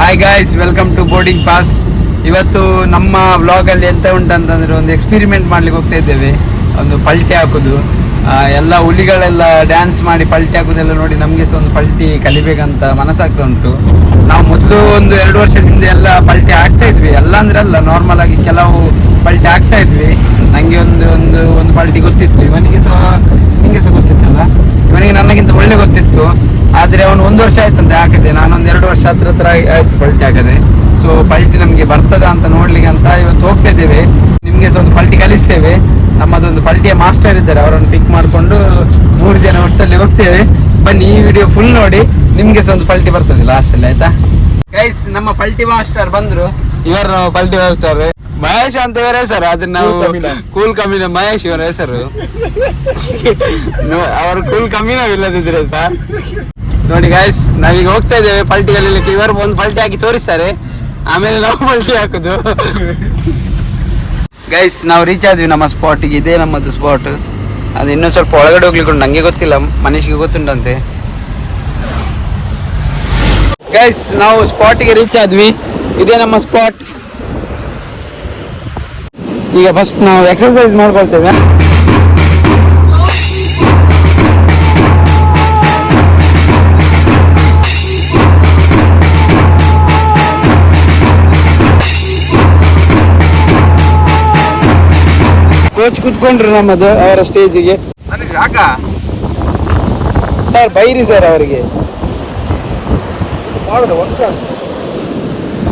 Hi guys welcome to boarding pass ಇವತ್ತು ನಮ್ಮ ವ್ಲಾಗಲ್ಲಿ ಎಂತ ಉಂಟಂತಂದ್ರೆ ಒಂದು ಎಕ್ಸ್ಪಿರಿಮೆಂಟ್ ಮಾಡ್ಲಿಕ್ಕೆ ಹೋಗ್ತಾ ಇದ್ದೇವೆ. ಒಂದು ಪಲ್ಟಿ ಹಾಕೋದು. ಎಲ್ಲ ಹುಲಿಗಳೆಲ್ಲ ಡ್ಯಾನ್ಸ್ ಮಾಡಿ ಪಲ್ಟಿ ಹಾಕೋದೆಲ್ಲ ನೋಡಿ ನಮಗೆ ಸಹ ಒಂದು ಪಲ್ಟಿ ಕಲಿಬೇಕಂತ ಮನಸ್ಸಾಗ್ತಾ ಉಂಟು. ನಾವು ಮೊದಲು ಒಂದು ಎರಡು ವರ್ಷದಿಂದ ಎಲ್ಲ ಪಲ್ಟಿ ಹಾಕ್ತಾ ಇದ್ವಿ. ಎಲ್ಲ ಅಂದ್ರೆ ಅಲ್ಲ ನಾರ್ಮಲ್ ಆಗಿ ಕೆಲವು ಪಲ್ಟಿ ಹಾಕ್ತಾ ಇದ್ವಿ. ನಂಗೆ ಒಂದು ಒಂದು ಒಂದು ಪಾರ್ಟಿ ಗೊತ್ತಿತ್ತು. ಇವನಿಗೆ ಸಹ ನಿಮಗೆ ಸಹ ಗೊತ್ತಿತ್ತಲ್ಲ? ಇವನಿಗೆ ನನಗಿಂತ ಒಳ್ಳೆ ಗೊತ್ತಿತ್ತು. ಆದ್ರೆ ಅವನು ಒಂದು ವರ್ಷ ಆಯ್ತಂತೆ ಹಾಕದೆ ನಾನೊಂದು ಎರಡು ವರ್ಷ ಹತ್ರ ಹತ್ರ ಆಯ್ತು ಪಲ್ಟಿ ಹಾಕದೆ. ಸೊ ಪಲ್ಟಿ ನಮಗೆ ಬರ್ತದ ಅಂತ ನೋಡ್ಲಿಕ್ಕೆ ಅಂತ ಇವತ್ತು ಹೋಗ್ತಾ ಇದ್ದೇವೆ. ನಿಮಗೆ ಸಹ ಒಂದು ಪಲ್ಟಿ ಕಲಿಸ್ತೇವೆ. ನಮ್ಮದೊಂದು ಪಲ್ಟಿಯ ಮಾಸ್ಟರ್ ಇದ್ದಾರೆ. ಅವರನ್ನು ಪಿಕ್ ಮಾಡಿಕೊಂಡು ಮೂರು ಜನ ಒಟ್ಟಲ್ಲಿ ಹೋಗ್ತೇವೆ. ಬನ್ನಿ, ಈ ವಿಡಿಯೋ ಫುಲ್ ನೋಡಿ. ನಿಮಗೆ ಸಹ ಒಂದು ಪಲ್ಟಿ ಬರ್ತದೆ ಲಾಸ್ಟಲ್ಲಿ ಆಯ್ತಾ? ಗೈಸ್ ನಮ್ಮ ಪಲ್ಟಿ ಮಾಸ್ಟರ್ ಬಂದ್ರು. ಇವರು ಪಲ್ಟಿ ಮಾಸ್ಟರ್ ಮಹೇಶ್ ಅಂತ ಬೇರೆ ಹೆಸರು ಅದನ್ನ ನಾವು ಕೂಲ್ ಕಮ್ಮಿನ ಮಹೇಶ್ ಇವರ ಹೆಸರು. ನೋ- ಅವರು ಕೂಲ್ ಕಮ್ಮಿನ ಇಲ್ಲದಿದ್ರೆ ಸರ್ ನೋಡಿ ಗಾಯ್ಸ್ ನಾವೀಗ ಹೋಗ್ತಾ ಇದ್ದೇವೆ ಪಲ್ಟಿಗಳಲ್ಲಿ ಇವರು ಒಂದು ಪಲ್ಟಿ ಹಾಕಿ ತೋರಿಸ್ತಾರೆ. ಆಮೇಲೆ ನಾವು ಪಲ್ಟಿ ಹಾಕುದು. ಗೈಸ್ ನಾವು ರೀಚ್ ಆದ್ವಿ ನಮ್ಮ ಸ್ಪಾಟಿಗೆ ಇದೇ ನಮ್ಮದು ಸ್ಪಾಟ್ ಅದು ಇನ್ನೂ ಸ್ವಲ್ಪ ಒಳಗಡೆ ಹೋಗ್ಲಿಕ್ಕೆ ಉಂಟು. ನಂಗೆ ಗೊತ್ತಿಲ್ಲ. ಮನುಷ್ಯಗೆ ಗೊತ್ತುಂಟಂತೆ. ಗೈಸ್ ನಾವು ಸ್ಪಾಟಿಗೆ ರೀಚ್ ಆದ್ವಿ. ಇದೇ ನಮ್ಮ ಸ್ಪಾಟ್ ಈಗ ಫಸ್ಟ್ ನಾವು ಎಕ್ಸರ್ಸೈಸ್ ಮಾಡ್ಕೊಳ್ತೇವೆ. ಕೋಚ್ ಕುತ್ಕೊಂಡ್ರು ನಮ್ಮದು ಅವರ ಸ್ಟೇಜಿಗೆ ಸರ್ ಬೈರಿ ಸರ್ ಅವರಿಗೆ. ವರ್ಷ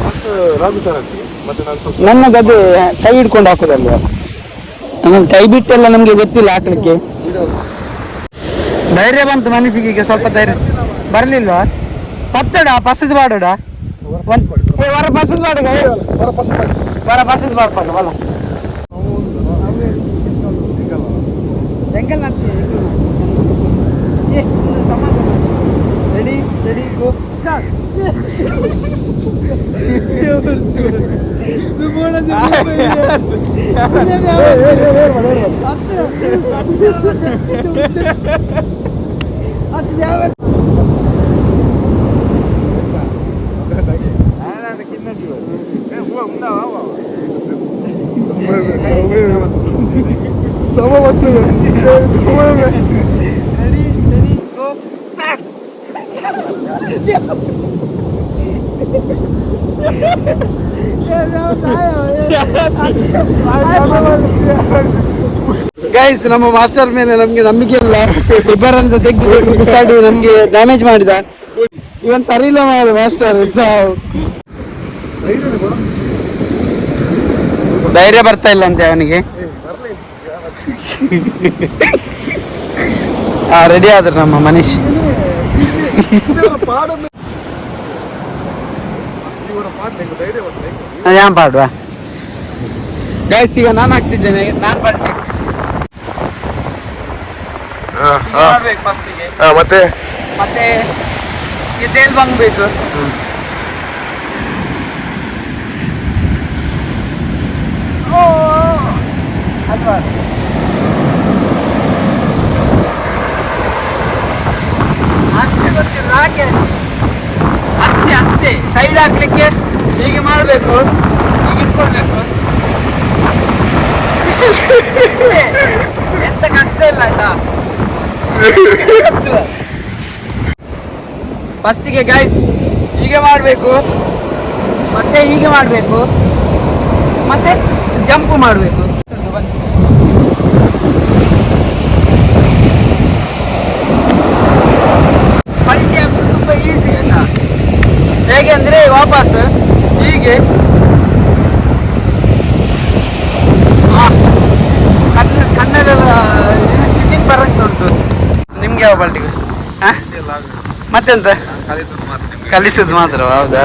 ಫಸ್ಟ್ ರಾಘು ಸರ್ ಅಂತ ಮತ್ತೆ ಗದ್ದೆ ನನ್ನದು ಕೈ ಹಿಡ್ಕೊಂಡು ಹಾಕೋದಲ್ವಾ ನನ್ನ ಕೈ ಬಿಟ್ಟೆಲ್ಲ ನಮಗೆ ಗೊತ್ತಿಲ್ಲ ಹಾಕ್ಲಿಕ್ಕೆ ಧೈರ್ಯ ಬಂತು ಮನಸ್ಸಿಗೆ ಈಗ ಸ್ವಲ್ಪ ಧೈರ್ಯ ಬರ್ಲಿಲ್ವಾ ಪತ್ತಡ ಪಸದ್ ಬಾಡೋಡ ವರ ಪಸದ್ ಬಾಡುಗ ವರ ಪಸದ್ ಬಾಡ್ಪಲ್ಲ ವಲ ಎಂಗಲ್ ಮತ್ತೆ ರೆಡಿ ರೆಡಿ ಗೋ ಸ್ಟಾರ್ಟ್ ಸಮ ಗೈಸ್ ನಮ್ಮ ಮಾಸ್ಟರ್ ಮೇಲೆ ನಮ್ಗೆ ನಂಬಿಕೆ ಇಲ್ಲ. ಫಿಬ್ಬರನ್ನು ತೆಗ್ದು ಬಿಸಾಡಿ ನಮ್ಗೆ ಡ್ಯಾಮೇಜ್ ಮಾಡಿದ. ಇವನ್ ಸರಿ ಇಲ್ಲ ಮಾಸ್ಟರ್ ಸಾವು ಧೈರ್ಯ ಬರ್ತಾ ಇಲ್ಲ ಅಂತೆ ಅವನಿಗೆ. ರೆಡಿ ಆದ್ರು ನಮ್ಮ ಮನೀಶ್. ಯಾನ್ ಪಾಡುವ ಗೈಸ್ ಈಗ ನಾನು ಹಾಕ್ತಿದ್ದೇನೆ ನಾನು ಬರ್ತೀನಿ ಮಾಡ್ಬೇಕು ಫಸ್ಟಿಗೆ ಮತ್ತೆ? ಮತ್ತೆ ಇದೇನ್ ಬಂಗ್ಬೇಕು ಓ ಅಲ್ವಾ? ಅಷ್ಟೇ ಗೊತ್ತಿಲ್ಲ ಹಾಗೆ ಅಷ್ಟೇ ಅಷ್ಟೇ. ಸೈಡ್ ಹಾಕ್ಲಿಕ್ಕೆ ಹೀಗೆ ಮಾಡಬೇಕು. ಹೀಗೆ ಇಟ್ಕೊಳ್ಬೇಕು. ಅಷ್ಟೇ. ಎಂತ ಕಷ್ಟ ಇಲ್ಲ ಆಯ್ತಾ? ಫಸ್ಟಿಗೆ ಗೈಸ್ ಹೀಗೆ ಮಾಡಬೇಕು. ಮತ್ತೆ ಹೀಗೆ ಮಾಡಬೇಕು. ಮತ್ತೆ ಜಂಪ್ ಮಾಡಬೇಕು ಪಲ್ಟಿ ಹಾಕೋದು ತುಂಬ ಈಸಿ ಆಯ್ತಾ ಹೇಗೆ ಅಂದರೆ ವಾಪಸ್ ಹೀಗೆ ಆ, ಕಣ್ಣ ಕಣ್ಣಲ್ಲೆಲ್ಲ ವಿಜಿಂಗ್ ಬರಂತ ಉಂಟು ನಿಮ್ಗೆ ಯಾವ ಪಲ್ಟಿಗೆ ಹಾಂ ಮತ್ತೆಂತ ಕಲಿಸುದು ಮಾತ್ರ ಹೌದಾ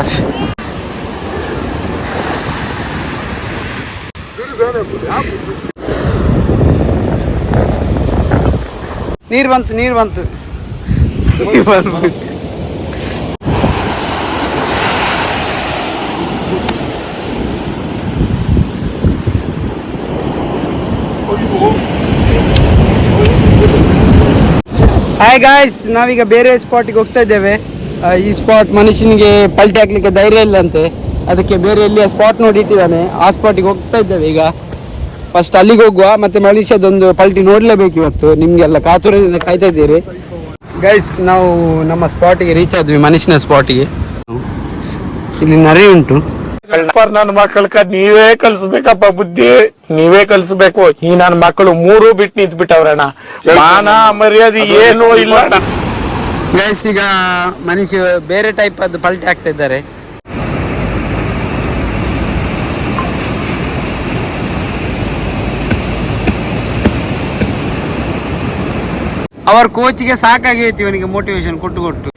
ನೀರ್ ಬಂತು ನೀರ್ ನೀರು ಬಂತು. ನೀರು ಬಂತು. ಹಾಯ್ ಗಾಯ್ಸ್ ನಾವೀಗ ಬೇರೆ ಸ್ಪಾಟಿಗೆ ಹೋಗ್ತಾ ಇದ್ದೇವೆ. ಈ ಸ್ಪಾಟ್ ಮನುಷ್ಯನಿಗೆ ಪಲ್ಟಿ ಹಾಕ್ಲಿಕ್ಕೆ ಧೈರ್ಯ ಇಲ್ಲಂತೆ. ಅದಕ್ಕೆ ಬೇರೆ ಎಲ್ಲಿಯ ಸ್ಪಾಟ್ ನೋಡಿ ಇಟ್ಟಿದ್ದಾನೆ. ಆ ಸ್ಪಾಟಿಗೆ ಹೋಗ್ತಾ ಇದ್ದೇವೆ ಈಗ. ಫಸ್ಟ್ ಅಲ್ಲಿಗೆ ಹೋಗುವ, ಮತ್ತೆ ಮಲೇಷ್ಯಾದೊಂದು ಪಲ್ಟಿ ನೋಡಲೇಬೇಕು ಇವತ್ತು. ನಿಮಗೆಲ್ಲ ಕಾತುರದಿಂದ ಕಾಯ್ತಾ ಇದ್ದೀರಿ. ಗೈಸ್ ನಾವು ನಮ್ಮ ಸ್ಪಾಟಿಗೆ ರೀಚ್ ಆದ್ವಿ, ಮನುಷ್ಯನ ಸ್ಪಾಟಿಗೆ ಇಲ್ಲಿ ನರಿ ಉಂಟು. ನನ್ನ ಮಕ್ಕಳಕ್ಕ ನೀವೇ ಕಲ್ಸ್ಬೇಕಪ್ಪ ಬುದ್ಧಿ. ನೀವೇ ಕಲ್ಸ್ಬೇಕು. ಈ ನನ್ನ ಮಕ್ಕಳು ಮೂರು ಬಿಟ್ಟು ನಿಂತ್ ಬಿಟ್ಟವ್ರಣ್ಣ ಮಾನ ಮರ್ಯಾದೆ ಏನು ಇಲ್ಲ ಗೈಸ್ ಈಗ ಮನುಷ್ಯ ಬೇರೆ ಟೈಪ್ ಅದು ಪಲ್ಟಿ ಆಗ್ತಾ ಇದ್ದಾರೆ ಅವರ ಕೋಚಿಗೆ ಸಾಕಾಗಿ ಹೋಯ್ತು ಇವನಿಗೆ ಮೋಟಿವೇಶನ್ ಕೊಟ್ಟು ಕೊಟ್ಟು.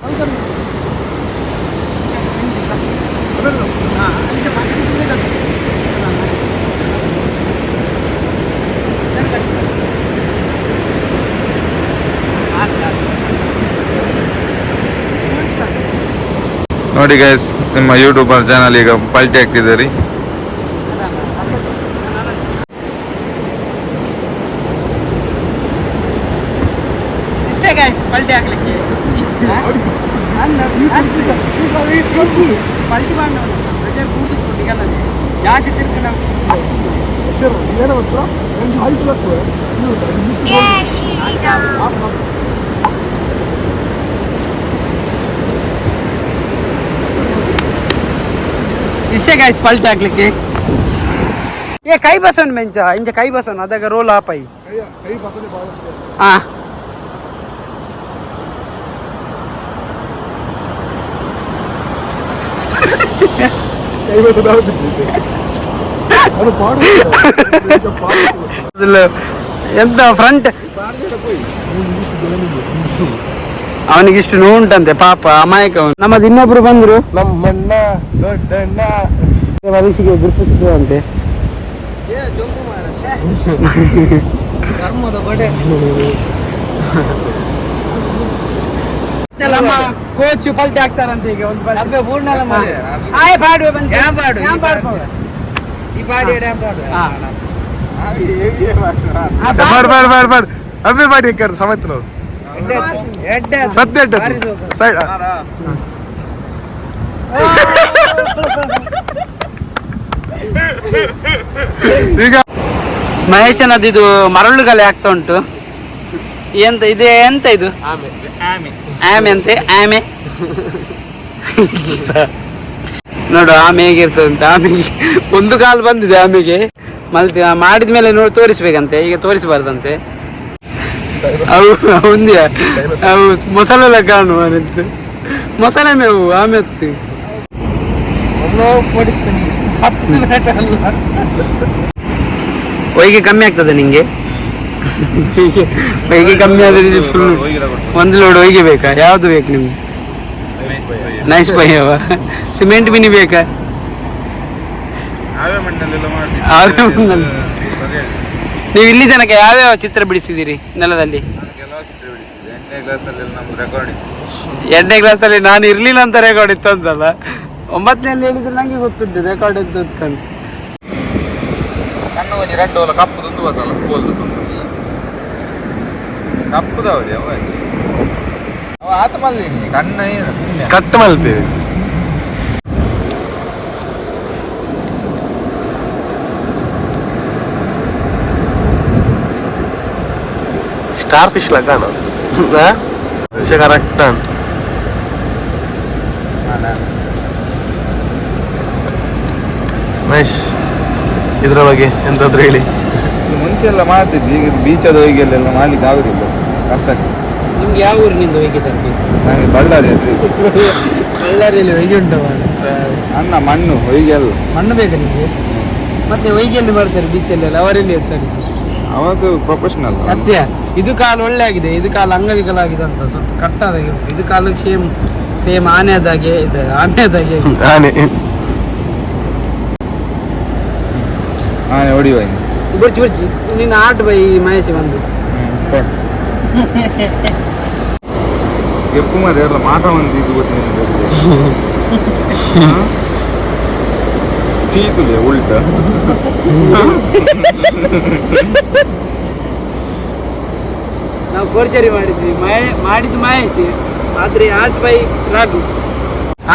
ನೋಡಿ ಗೈಸ್ ನಿಮ್ಮ ಯೂಟ್ಯೂಬರ್ ಚಾನಲ್ ಈಗ ಪಲ್ಟಿ ಆಗ್ತಿದ್ದೀರಿ ಇಷ್ಟೇ ಗೈಸ್ ಪಲ್ಟಿ ಆಗ್ಲಿಕ್ಕೆ. ಪಲ್ಟಿ ಮಾಡೋಣ ಪ್ರೆಷರ್ ಕೂತು ಕೊಟ್ಟಿಗೆಲ್ಲ ಜಾಸ್ತಿ ತಿರ್ಗಿ ನಾವು ಏನು ಗೊತ್ತಾ ಒಂದು ಹೈಟ್ ಬರ್ತದೆ ಇಷ್ಟೇ ಗಾಯ್ಸ್ ಪಲ್ಟಿ ಹಾಕ್ಲಿಕ್ಕೆ ಏ ಕೈ ಬಸವನ್ ಮೆಂಚ ಇಂಚ ಕೈ ಬಸವನ್ ಅದಾಗ ರೋಲ್ ಆಪೈ ಕೈ ಕೈ ಪಕ್ಕದಲ್ಲಿ ಫ್ರಂಟ್ ಅವನಿಗೆ ಇಷ್ಟು ನೋವು ಉಂಟಂತೆ ಎಂತ ಪಾಪ ಅಮಾಯಕ ನಮ್ಮದು ಇನ್ನೊಬ್ರು ಬಂದ್ರು. ನಮ್ಮಣ್ಣ ದೊಡ್ಡಣ್ಣ. ಮನುಷ್ಯಗೆ ಗುರುತಿಸಿದಂತೆ ನಮ್ಮ ಕೋಚ್ ಪಲ್ಟಿ ಆಗ್ತಾರಂತ ಈಗ ಒಂದು ಅಬ್ಬೆ ಪೂರ್ಣ ಆಯ್ ಪಾಡುವೆ ಬಂದು. ಡ್ಯಾಮ್ ಪಾಡು ಡ್ಯಾಮ್ ಪಾಡು ಈ ಪಾಡಿ ಡ್ಯಾಮ್ ಪಾಡು ಬಾಡ್ ಬಾಡ್ ಬಾಡ್ ಬಾಡ್ ಅಬ್ಬೆ ಮಾಡಿ ಕರ್ ಸಮತ್ ನಾವು ಸದ್ಯ ಸೈಡ್ ಈಗ ಮಹೇಶನದ್ದು ಇದು ಮರಳುಗಲೆ ಆಗ್ತಾ ಉಂಟು. ಎಂತ ಇದೆ ಎಂತ ಇದು? ಆಮೆ. ಅಂತೆ ಆಮೆ. ನೋಡು ಆಮೆ ಹೇಗಿರ್ತದೆ ಅಂತ ಆಮೆಗೆ ಒಂದು ಕಾಲು ಬಂದಿದೆ ಆಮೆಗೆ. ಮಲ್ತಿ ಮಾಡಿದ ಮೇಲೆ ನೋಡಿ ತೋರಿಸ್ಬೇಕಂತೆ ಈಗ ತೋರಿಸಬಾರ್ದಂತೆ. ಅವು ಅವಂದ್ಯ ಅವು ಮೊಸಳೆಲ್ಲ ಕಾಣುವ ಮೊಸಳೆ ಮೇವು ಆಮೆ ಹತ್ತಿ. ಹೊಯ್ಗೆ ಕಮ್ಮಿ ಆಗ್ತದೆ ನಿಂಗೆ? ಹೊಯ್ಗೆ ಕಮ್ಮಿ ಆದರೆ ಫುಲ್ ಒಂದು ಲೋಡ್ ಹೊಯ್ಗೆ ಬೇಕಾ? ಯಾವ್ದು ಬೇಕು ನಿಮ್ಗೆ? ನೈಸ್ ಪಯ್ಯವ ಸಿಮೆಂಟ್ ಬಿನಿ ಬೇಕಾ? ನೀವ್ ಇಲ್ಲಿ ತನಕ ಯಾವ್ಯಾವ ಚಿತ್ರ ಬಿಡಿಸಿದಿರಿ ನೆಲದಲ್ಲಿ? ಎರಡನೇ ಕ್ಲಾಸಲ್ಲಿ ನಾನು ಇರ್ಲಿಲ್ಲ ಅಂತ ರೆಕಾರ್ಡ್ ಇತ್ತು ಅಂತಲ್ಲ. ಒಂಬತ್ತನೇಲಿ ಹೇಳಿದ್ರೆ ನಂಗೆ ಗೊತ್ತುಂಟು ರೆಕಾರ್ಡ್ ಇದ್ದು ಅಂತ. ಕಣ್ಣು ರೆಡ್ ಕೋಲ್ದು ಕಪ್ಪುದವರಿ ಅವ ಅವ ಆತ ಮಲ್ದಿನಿ ಕಣ್ಣ ಏನು. ಕಟ್ ಮಲ್ತೇವೆ ಸ್ಟಾರ್ ಫಿಶ್ ಲ ಕಾಣ ವಿಷಯ ಕರೆಕ್ಟ್ ಮಹೇಶ್ ಇದ್ರ ಬಗ್ಗೆ ಎಂತಾದ್ರು ಹೇಳಿ ಮುಂಚೆ ಎಲ್ಲ ಮಾಡ್ತಿದ್ವಿ ಈಗ ಬೀಚದ ಹೋಗಿಯಲ್ಲೆಲ್ಲ ಮಾಡ್ಲಿಕ್ಕೆ ಆಗುದಿಲ್ಲ ಆಗ್ತದೆ. ನಿಮ್ಗೆ ಯಾವ ಊರಿನಿಂದ ಹೋಗಿದ್ದಾರೆ ನನಗೆ ಬಳ್ಳಾರಿ. ಬಳ್ಳಾರಿಯಲ್ಲಿ ಹೊಯ್ಗೆ ಉಂಟು ಅನ್ನ ಮಣ್ಣು ಹೊಯ್ಗೆಲ್ಲ ಮಣ್ಣು ಬೇಕಾ ನಿಮಗೆ? ಮತ್ತೆ ಹೊಯ್ಗೆಯಲ್ಲಿ ಮಾಡ್ತಾರೆ ಬೀಚಲ್ಲಿ ಎಲ್ಲ ಅವರೆಲ್ಲಿ ಇರ್ತಾರೆ? ಅವಾಗ ಪ್ರೊಫೆಷನಲ್ ಅತ್ಯ ಇದು ಕಾಲು ಒಳ್ಳೆ ಆಗಿದೆ ಇದು ಕಾಲು ಅಂಗವಿಕಲ ಆಗಿದೆ ಅಂತ ಸ್ವಲ್ಪ ಕಟ್ಟಾದಾಗೆ ಉಂಟು. ಇದು ಕಾಲು ಸೇಮ್ ಸೇಮ್ ಆನೆದಾಗೆ ಇದೆ ಆಮೆದಾಗೆ ಆನೆ. ಆನೆ ಹೊಡಿ. ಬುರ್ಚಿ ಬುರ್ಚಿ. ನಿನ್ನ ಆಟ ಬೈ ಮಹೇಶ್ ಬಂದು. ಮಾರಿ ಎಲ್ಲ ಮಾಟ ಒಂದು ಇದು ಗೊತ್ತಿಲ್ಲ ತೀತುಲೆ ಉಲ್ಟ. ನಾವು ಫೋರ್ಜರಿ ಮಾಡಿದ್ವಿ. ಮಾಡಿದ್ದು ಮಹೇಶ್, ಆದ್ರೆ ಆರ್ಟ್ ಬೈ ರಾಘು.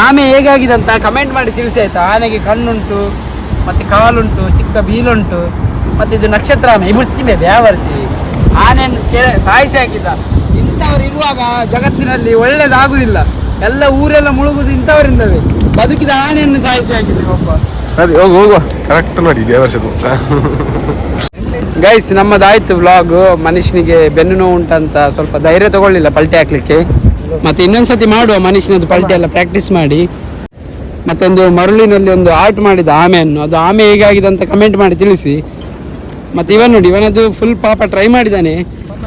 ಆಮೆ ಹೇಗಾಗಿದೆ ಅಂತ ಕಮೆಂಟ್ ಮಾಡಿ ತಿಳಿಸಿ ಆಯ್ತಾ? ಆನೆಗೆ ಕಣ್ಣುಂಟು, ಮತ್ತೆ ಕಾಲುಂಟು, ಚಿಕ್ಕ ಬೀಲುಂಟು, ಮತ್ತೆ ಇದು ನಕ್ಷತ್ರ ಆಮೆ. ಮುಚ್ಚಿಮೆ ಬ್ಯಾವರ್ಸಿ ಆನೆಯನ್ನು ಕೆರೆ ಸಾಯಿಸಿ ಹಾಕಿದ್ದ. ಇಂಥವ್ರು ಇರುವಾಗ ಜಗತ್ತಿನಲ್ಲಿ ಒಳ್ಳೇದಾಗುದಿಲ್ಲ. ಎಲ್ಲ ಊರೆಲ್ಲ ಮುಳುಗುದು ಇಂಥವರಿಂದವೇ. ಬದುಕಿದ ಆನೆಯನ್ನು ಸಾಯಿಸಿ ಹಾಕಿದ್ದೆ ಒಬ್ಬ. ಸರಿ ಹೋಗು ಹೋಗುವ. ಕರೆಕ್ಟ್ ನೋಡಿ ದೇವರ್ಸದು ಗೈಸ್ ನಮ್ಮದಾಯ್ತು ವ್ಲಾಗ್ ಮನುಷ್ಯನಿಗೆ ಬೆನ್ನು ನೋವು ಉಂಟಂತ ಸ್ವಲ್ಪ ಧೈರ್ಯ ತಗೊಳ್ಳಿಲ್ಲ ಪಲ್ಟಿ ಹಾಕ್ಲಿಕ್ಕೆ. ಮತ್ತೆ ಇನ್ನೊಂದ್ಸತಿ ಮಾಡುವ ಮನುಷ್ಯನದ್ದು ಪಲ್ಟಿ ಎಲ್ಲ ಪ್ರಾಕ್ಟೀಸ್ ಮಾಡಿ. ಮತ್ತೊಂದು ಮರುಳಿನಲ್ಲಿ ಒಂದು ಆರ್ಟ್ ಮಾಡಿದ ಆಮೆಯನ್ನು. ಅದು ಆಮೆ ಹೇಗಾಗಿದೆ ಅಂತ ಕಮೆಂಟ್ ಮಾಡಿ ತಿಳಿಸಿ. ಮತ್ತೆ ಇವನ್ ನೋಡಿ ಇವನದು ಫುಲ್ ಪಾಪ ಟ್ರೈ ಮಾಡಿದ್ದಾನೆ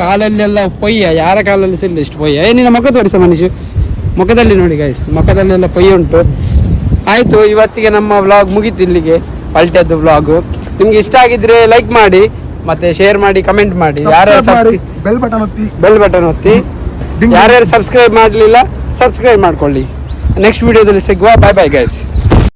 ಕಾಲಲ್ಲೆಲ್ಲ ಪೊಯ್ಯ ಯಾರ ಕಾಲಲ್ಲಿ ಸಿಲ್ಲ ಇಷ್ಟು ಪೊಯ್ಯ. ಏ ನಿನ್ನ ಮುಖ ತೋರಿಸ ಮನುಷ್ಯ ಮುಖದಲ್ಲಿ ನೋಡಿ ಗೈಸ್ ಮುಖದಲ್ಲೆಲ್ಲ ಪೊಯ್ಯ ಉಂಟು. ಆಯ್ತು ಇವತ್ತಿಗೆ ನಮ್ಮ ವ್ಲಾಗ್ ಮುಗೀತು ಇಲ್ಲಿಗೆ. ಪಲ್ಟದ್ದು ವ್ಲಾಗು ನಿಮ್ಗೆ ಇಷ್ಟ ಆಗಿದ್ರೆ ಲೈಕ್ ಮಾಡಿ ಮತ್ತೆ ಶೇರ್ ಮಾಡಿ ಕಮೆಂಟ್ ಮಾಡಿ. ಯಾರ್ಯಾರು ಬೆಲ್ ಬಟನ್ ಒತ್ತಿ. ಬೆಲ್ ಬಟನ್ ಒತ್ತಿ. ಯಾರ್ಯಾರು ಸಬ್ಸ್ಕ್ರೈಬ್ ಮಾಡಲಿಲ್ಲ ಸಬ್ಸ್ಕ್ರೈಬ್ ಮಾಡ್ಕೊಳ್ಳಿ. ನೆಕ್ಸ್ಟ್ ವಿಡಿಯೋದಲ್ಲಿ ಸಿಗುವ. ಬಾಯ್ ಬಾಯ್ ಗೈಸ್